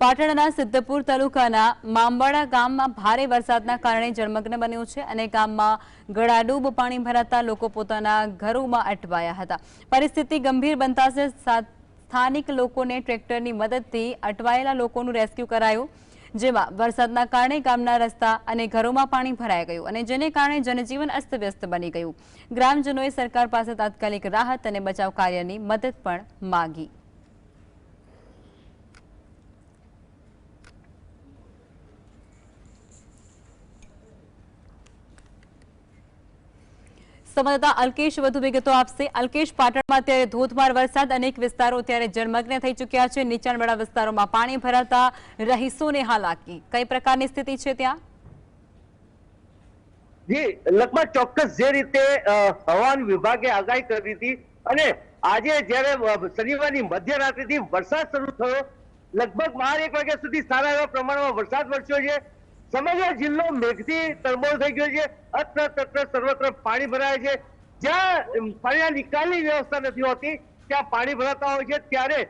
પાટણના સિદ્ધપુર તાલુકાના માંબાડા ગામમાં ભારે વરસાદના કારણે જળમગ્ન બન્યું છે અને ગામમાં ગળાડૂબ પાણી ભરાતા લોકો પોતાના ઘરોમાં અટવાયા હતા. પરિસ્થિતિ ગંભીર બનતા સ્થાનિક લોકોને ટ્રેક્ટરની મદદથી અટવાયેલા લોકોનું રેસ્ક્યુ કરાયું, જેમાં વરસાદના કારણે ગામના રસ્તા અને ઘરોમાં પાણી ભરાઈ ગયું અને જેને કારણે જનજીવન અસ્તવ્યસ્ત બની ગયું. ગ્રામજનોએ સરકાર પાસે તાત્કાલિક રાહત અને બચાવ કાર્યની મદદ પણ માંગી. સંવાદદાતા અલ્કેશ વધુ વિગતો આપશે. અલ્કેશ, પાટણમાં અત્યારે ધોધમાર વરસાદ, અનેક વિસ્તારો અત્યારે જળમગ્ન થઈ ચૂક્યા છે. નીચાણવાળા વિસ્તારોમાં પાણી ભરાતા રહીશોને હાલાકી. કઈ પ્રકારની સ્થિતિ છે ત્યાં? જી, લગભગ ચોક્કસ જે રીતે હવામાન વિભાગે આગાહી કરી હતી અને આજે જ્યારે શનિવારની મધ્યરાત્રિથી વરસાદ શરૂ થયો, લગભગ બાર એક વાગ્યા સુધી સારા એવા પ્રમાણમાં વરસાદ વરસ્યો છે. સમગ્ર જિલ્લો મેઘથી તરબોળ થઈ ગયો છે. અત્ર તત્ર સર્વત્ર પાણી ભરાય છે. જ્યાં પાણીના નિકાલની વ્યવસ્થા નથી હોતી, ત્યાં પાણી ભરાતા હોય છે. ત્યારે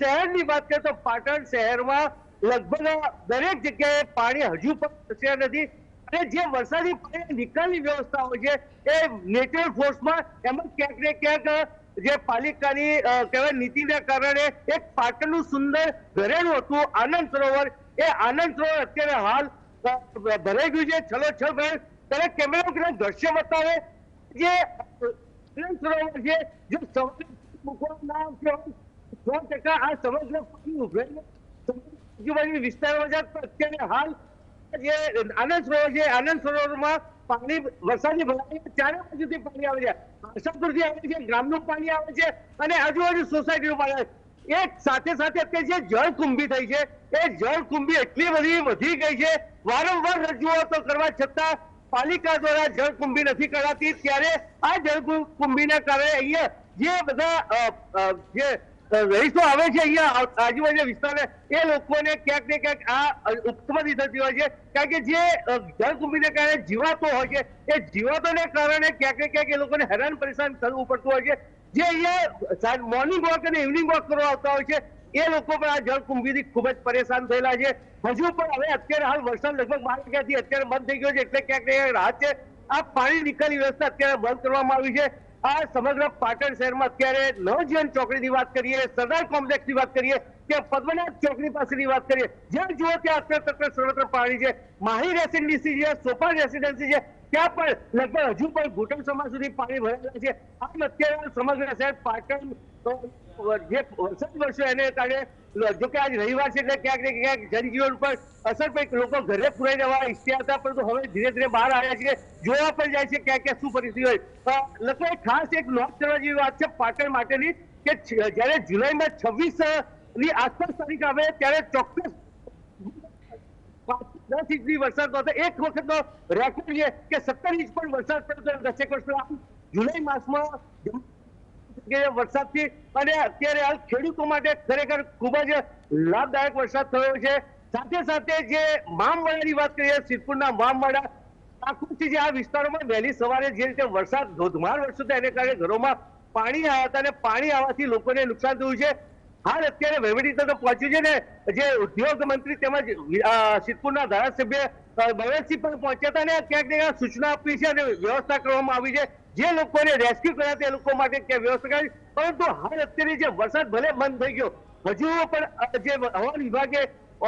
શહેરની વાત કરીએ તો પાટણ શહેરમાં લગભગ દરેક જગ્યાએ પાણી હજુ પણ પહોંચ્યા નથી. અને જે વરસાદી પાણી નિકાલની વ્યવસ્થા હોય છે, એ નેચરલ ફોર્સમાં એમાં ક્યાંક ને ક્યાંક જે પાલિકાની કહેવાય નીતિના કારણે એક પાટણનું સુંદર ઘરેણું હતું, આનંદ સરોવર એ આનંદ સરોવર અત્યારે હાલ ભરાઈ ગયું છે. છલોછલ ભરાય ત્યારે કેમેરા દ્રશ્ય બતાવે જે આનંદ સરોવર છે, જો સવારે મૂકવામાં ના આવશે સો ટકા આ સમગ્ર પાણી ઉભરાઈને આજુબાજુ વિસ્તારમાં તો અત્યારે હાલ જે આનંદ સરોવર છે, આનંદ સરોવરમાં પાણી, વરસાદની ભરાઈ ચારે બાજુથી પાણી આવે છે. આશાપુરથી આવે છે, ગ્રામનું પાણી આવે છે અને આજુબાજુ સોસાયટીનું પાણી આવે છે. એક સાથે સાથે અત્યારે જે જળકુંભી થઈ છે, એ જળકુંભી એટલી બધી વધી ગઈ છે, વારંવાર રજૂઆતો કરવા છતાં પાલિકા દ્વારા જળકુંભી નથી કરાતી. ત્યારે આ જળકુંભીના કારણે અહીંયા જે બધા જે રહીશો આવે છે અહીંયા આજુબાજુ વિસ્તારને એ લોકોને ક્યાંક ને ક્યાંક આ ઉત્પત્તિ થતી હોય છે. કારણ કે જે જળકુંભીને કારણે જીવાતો હોય છે, એ જીવાતોને કારણે ક્યાંક ને ક્યાંક એ લોકોને હેરાન પરેશાન થવું પડતું હોય છે. જે અહીંયા મોર્નિંગ વોક અને ઇવનિંગ વોક કરવા આવતા હોય છે, એ લોકો પણ આ જળકુંભીથી ખૂબ જ પરેશાન થયેલા છે. હજુ પણ હવે અત્યારે હાલ વરસાદ લગભગ બાર વાગ્યાથી અત્યારે બંધ થઈ ગયો છે, એટલે ક્યાંક ને રાહત છે. આ પાણી નિકાલની વ્યવસ્થા અત્યારે બંધ કરવામાં આવી છે. આ સમગ્ર પાટણ શહેરમાં અત્યારે નવજીવન ચોકડીની વાત કરીએ, સરદાર કોમ્પ્લેક્સની વાત કરીએ, કે પદ્મનાથ ચોકડી પાસેની વાત કરીએ, જ્યાં જુઓ ત્યાં અત્યારે તત્ર સર્વત્ર પાણી છે. માહી રેસિડેન્સી છે, સોપાન રેસિડેન્સી છે ત્યાં પણ લગભગ હજુ પણ ઘૂંટણ સમા સુધી પાણી ભરેલા છે. આમ અત્યારે સમગ્ર શહેર પાટણ જે વરસાદ વરસ્યો એને કારણે જો કે આજ રવિવાર છે એટલે ક્યાંક ને ક્યાંક જનજીવન પર અસર પડી. લોકો ઘરે પુરાઈ જવા ઈચ્છ્યા હતા, પરંતુ હવે ધીરે ધીરે બહાર આવ્યા છે જોવા પણ જાય છે ક્યાં ક્યાં શું પરિસ્થિતિ હોય. લગભગ ખાસ એક નોંધ કરવા જેવી વાત છે પાટણ માટેની કે જ્યારે જુલાઈમાં છવ્વીસની આસપાસ તારીખ આવે ત્યારે ચોક્કસ દસ ઇંચની વરસાદ હતો. એક વખતનો રેકોર્ડ છે કે સત્તર ઇંચ પણ વરસાદ પડતો દસેક વર્ષ જુલાઈ માસમાં વરસાદથી અને અત્યારે હાલ ખેડૂતો માટે ખરેખર ખૂબ જ લાભદાયક વરસાદ થયો છે. સાથે સાથે જે મામવાડાની વાત કરીએ સિદ્ધપુરના મામવાડા આખુંથી જે આ વિસ્તારોમાં વહેલી સવારે જે રીતે વરસાદ ધોધમાર વરસ્યો હતો, એને કારણે ઘરોમાં પાણી આવ્યા હતા અને પાણી આવવાથી લોકોને નુકસાન થયું છે. હાલ અત્યારે વહીવટી તંત્ર પહોંચ્યું છે ને, જે ઉદ્યોગ મંત્રી તેમજ સિદ્ધપુરના ધારાસભ્ય ભવેશસિંહ પણ પહોંચ્યા હતા અને ક્યાંક ને સૂચના આપી છે અને વ્યવસ્થા કરવામાં આવી છે. જે લોકોને રેસ્ક્યુ કર્યા તે લોકો માટે ક્યાં વ્યવસ્થા કરી. પરંતુ હાલ અત્યારે જે વરસાદ ભલે બંધ થઈ ગયો, હજુ પણ જે હવામાન વિભાગે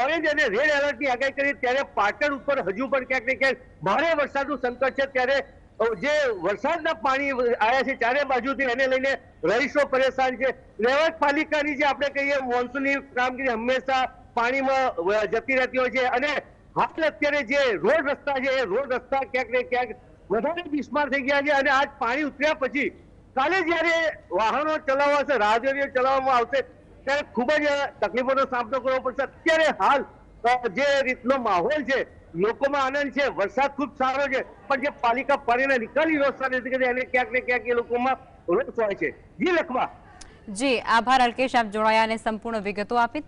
ઓરેન્જ અને રેડ એલર્ટની આગાહી કરી, ત્યારે પાટણ ઉપર હજુ પણ ક્યાંક ને ક્યાંક ભારે વરસાદનું સંકટ છે. ત્યારે જે વરસાદના પાણી આવ્યા છે ચારે બાજુથી એને લઈને રહીશો પરેશાન છે. રહેવાટ પાલિકાની જે આપણે કહીએ, મોન્સૂનની કામગીરી હંમેશા પાણીમાં જતી રહેતી હોય છે અને હાલ અત્યારે જે રોડ રસ્તા છે, એ રોડ રસ્તા ક્યાંક ને ક્યાંક વધારે બિસ્માર થઈ ગયા છે અને આજ પાણી ઉતર્યા પછી કાલે જ્યારે વાહનો ચલાવવા છે રાહદારીઓ ચલાવવામાં આવશે, ત્યારે ખૂબ જ તકલીફોનો સામનો કરવો પડશે. અત્યારે હાલ જે રીતનો માહોલ છે લોકોમાં આનંદ છે, વરસાદ ખૂબ સારો છે, પણ જે પાલિકા પાણીને નિકાલની વ્યવસ્થા નથી કરી એને ક્યાંક ને ક્યાંક એ લોકોમાં રોષ હોય છે. જી લખવા. જી, આભાર અલ્કેશ, આપ જોડાયા અને સંપૂર્ણ વિગતો આપી.